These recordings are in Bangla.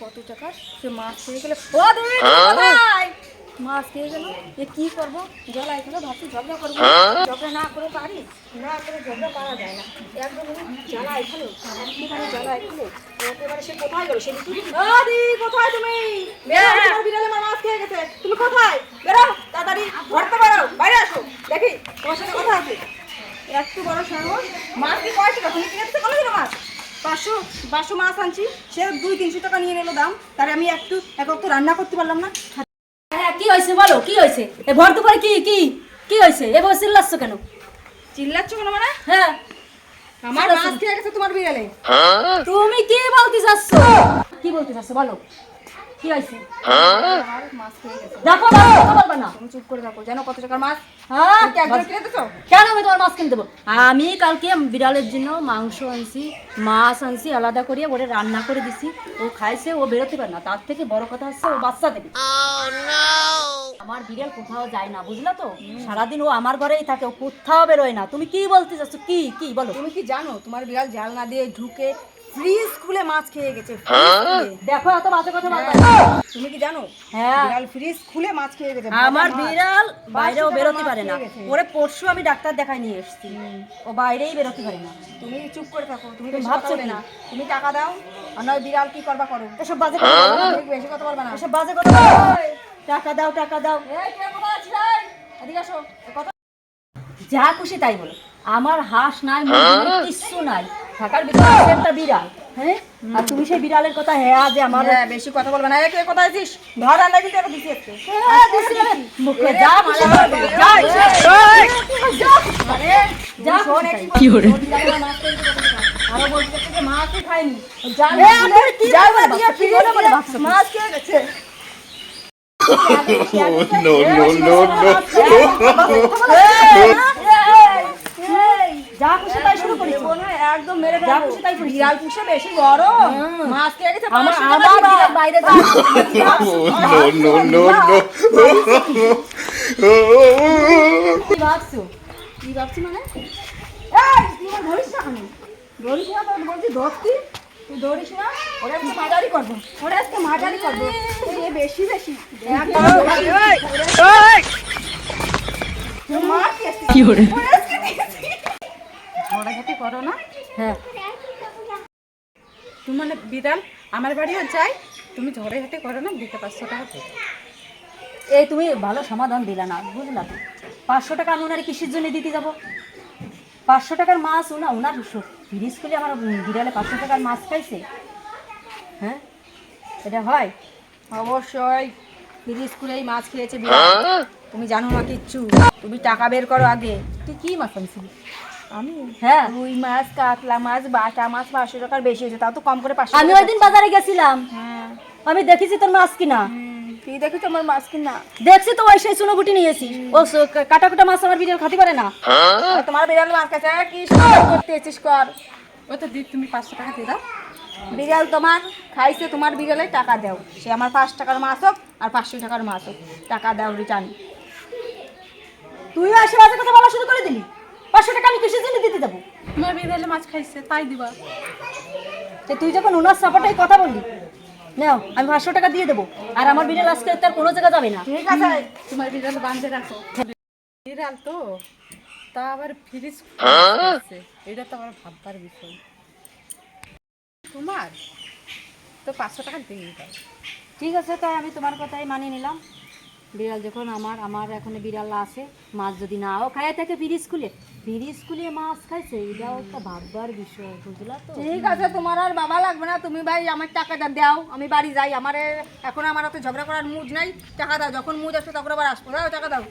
কত টাকা? সে মাছ খেয়ে গেলে ও মাছ খেয়ে গেল। এ কি করব? জলা এখানে ভাবছি ঝগড়া করব। ঝগড়া না করে পারি? না করে ঝগড়া করা যায় না। একদম জ্বালা এখানে একটুখানি জ্বালা এখানে একেবারে সে কোথায় গেল? সে কোথায় তুমি? বিড়ালে আমার মাছ খেয়ে গেছে তুমি কোথায় বেরো তাড়াতাড়ি ঘরতে বেরো বাইরে আসো দেখি তোমার সাথে কথা আছে? একটু বড় সাহস মাছ কি কয় টাকা? তুমি কিনে দিতে কোনোদিনও মাছ? পাঁচশো পাঁচশো মাছ আনছি। সে দুই তিনশো টাকা নিয়ে নিল দাম। তাহলে আমি একটু এক তো রান্না করতে পারলাম না। হ্যাঁ কি হয়েছে বলো? কি হয়েছে? এ ভর দুপুরে কি কি কি হয়েছে? এবার চিল্লাচ্ছ কেন? চিল্লাচ্ছ কেন মানে? হ্যাঁ। আমার মাছ খেয়ে গেছে তোমার বিড়ালে। তুমি কি বলতে চাচ্ছ? কি বলতে চাচ্ছ বলো? কি হয়েছে? মাছ খেয়ে দেখো দেখো, না। তুমি চুপ করে থাকো জানো কত টাকার মাছ? হ্যাঁ? কিনে আমি তোমার মাছ কিনে দেবো? আমি কালকে বিড়ালের জন্য মাংস আনছি মাছ আনছি আলাদা করিয়ে ওরে রান্না করে দিছি। ও খাইছে ও বেরোতে পারে না। তার থেকে বড় কথা হচ্ছে ও বাচ্চা দেবে। আমার বিড়াল কোথাও যায় না বুঝলা তো? সারাদিন ও আমার ঘরেই থাকে ও কোথাও বেরোয় না। তুমি কি বলতে চাচ্ছ? কি কি? বলো। তুমি কি জানো তোমার বিড়াল জাল না দিয়ে ঢুকে ফ্রিজ খুলে মাছ খেয়ে গেছে দেখো এত বাজে কথা তুমি কি জানো? হ্যাঁ। বিড়াল ফ্রিজ খুলে মাছ খেয়ে গেছে আমার বিড়াল বাইরেও বেরোতে পারে না। ওরে পরশু আমি ডাক্তার দেখাই নিয়ে এসেছি। ও বাইরেই বেরোতে পারে না। তুমি চুপ করে থাকো তুমি ভাবছ? না। তুমি টাকা দাও আর নয় বিড়াল কি করবা করো? এসব বাজে কথা। তুমি বেশি কথা বলবে না। এসব বাজে কথা টাকা দাও টাকা দাও? এদিকে আসো। কথা যা খুশি তাই বলো। আমার হাঁস নাই নাই, কিচ্ছু নাই। থাকার ভিতরে একটা বিড়াল হ্যাঁ আর তুমি সেই বিড়ালের কথা হ্যাঁ যে আমার হ্যাঁ, বেশি কথা বলবে না এই, কে কোথায় আছিস ধর রান্না কিন্তু এটা দিছি একটু হ্যাঁ। মুখে যা খুশি যা যা। কি ওরে আরও বলতে যে মাছই খাইনি জাল কি বলে বলে? মাছ খেয়ে গেছে no, no, no, no. যা খুশি তাই শুরু করেছ মনে হয় একদম মেরে যা খুশি তাই। বিড়াল পুষে বেশি বড় মাছ খেয়ে গেছে আমার। বিড়াল বাইরে no, no. কি ভাবছ? কি ভাবছি মানে? এই তুই আমার ধরিস না কেন? ধরিস না তোর বলছি ধরতি তুই ধরিস না? ওরা আজকে মাঝারি করব। ওরা আজকে মাঝারি করব। এ বেশি বেশি। দেখ, কি? ওরা করো না? হ্যাঁ। তুমি মানে বিড়াল আমার বাড়িও যাই তুমি ঝড়ে ঝগড়াঝাটি করো না দিতে পাঁচশো টাকা দেবো। এই তুমি ভালো সমাধান দিলে না বুঝলা? তো পাঁচশো টাকা আমি ওনার কিসের জন্য দিতে যাব? পাঁচশো টাকার মাছ ওনা ওনার তিরিশ কিলো আমার বিড়ালে পাঁচশো টাকার মাছ খাইছে। হ্যাঁ? এটা হয়? অবশ্যই। তিরিশ কুড়েই মাছ খেয়েছে বিড়াল। তুমি জানো না কিচ্ছু। তুমি টাকা বের করো আগে। তুই কি মাছ আনছিলি? আমি? হ্যাঁ। রুই মাছ কাতলা মাছ বাটা মাছ পাঁচশো টাকার বেশি হয়েছে তাও তো কম করে পাঁচশো আমি ওই দিন বাজারে গেছিলাম। হ্যাঁ। আমি দেখেছি তোর মাছ কিনা। তুই দেখি তোমার মাছ কিনা? দেখছি তো ওই সেই চুনোগুটি নিয়েছি। ও কাটা কুটা মাছ আমার বিড়াল খাতে পারে না। তোমার বিড়াল মাছ কাছে কি সুন্দর করতে এসেছিস কর। ও তো দি তুমি পাঁচশো টাকা দিয়ে দাও। বিড়াল তোমার খাইছে তোমার বিড়ালে টাকা দাও। সে আমার পাঁচ টাকার মাছ হোক আর পাঁচশো টাকার মাছ হোক। টাকা দাও রিটার্ন তুইও বাজে কথা বলা শুরু করে দিলি? পাঁচশো টাকা আমি কিসের জন্য দিতে যাব। তোমার বিড়ালে মাছ খাইছে তাই দিবা। তো তুই যখন ওনার সাপোর্টে কথা বললি নাও আমি পাঁচশো টাকা দিয়ে দেবো। আর আমার বিড়াল আজকে তার কোনো জায়গা যাবে না। ঠিক আছে তোমার বিড়াল বাঁধে রাখো। বিড়াল তো তা আবার ফ্রিজ এটা তো আমার ভাববার বিষয়। তোমার? তো পাঁচশো টাকা দিয়ে দাও। ঠিক আছে তাই আমি তোমার কথাই মানিয়ে নিলাম। বিড়াল যখন আমার আমার এখন বিড়াল আসে মাছ যদি নাও খায় থাকে ফিরিজ খুলে ফিরিজ খুলে মাছ খাইছে এটাও একটা ভাববার বিষয় বুঝলা তো? ঠিক আছে তোমার আর বাবা লাগবে না। তুমি ভাই আমার টাকাটা দাও আমি বাড়ি যাই। আমার এখন আমার অত ঝগড়া করার মুজ নাই টাকা দাও। যখন মুজ আসবে তখন আবার আসব। দাও টাকা দাও।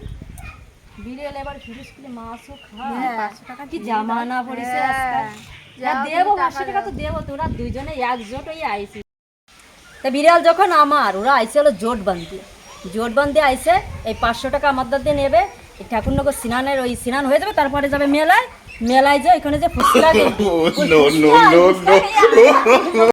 বিড়াল এবার খুলে মাছও খায় হ্যাঁ। পাঁচশো টাকা কি জামানা পড়েছে হ্যাঁ। দেবো পাঁচশো টাকা তো দেবো তোরা দুইজনে একজোট হয়ে আইসি। তা বিড়াল যখন আমার ওরা আইসে হলো জোট বান্ধি জোট বান্ধে আইসে এই পাঁচশো টাকা আমার দিয়ে নেবে এই ঠাকুরনগর সিনানের ওই সিনান হয়ে যাবে তারপরে যাবে মেলায় মেলায় যে ওইখানে যে ফুচকা.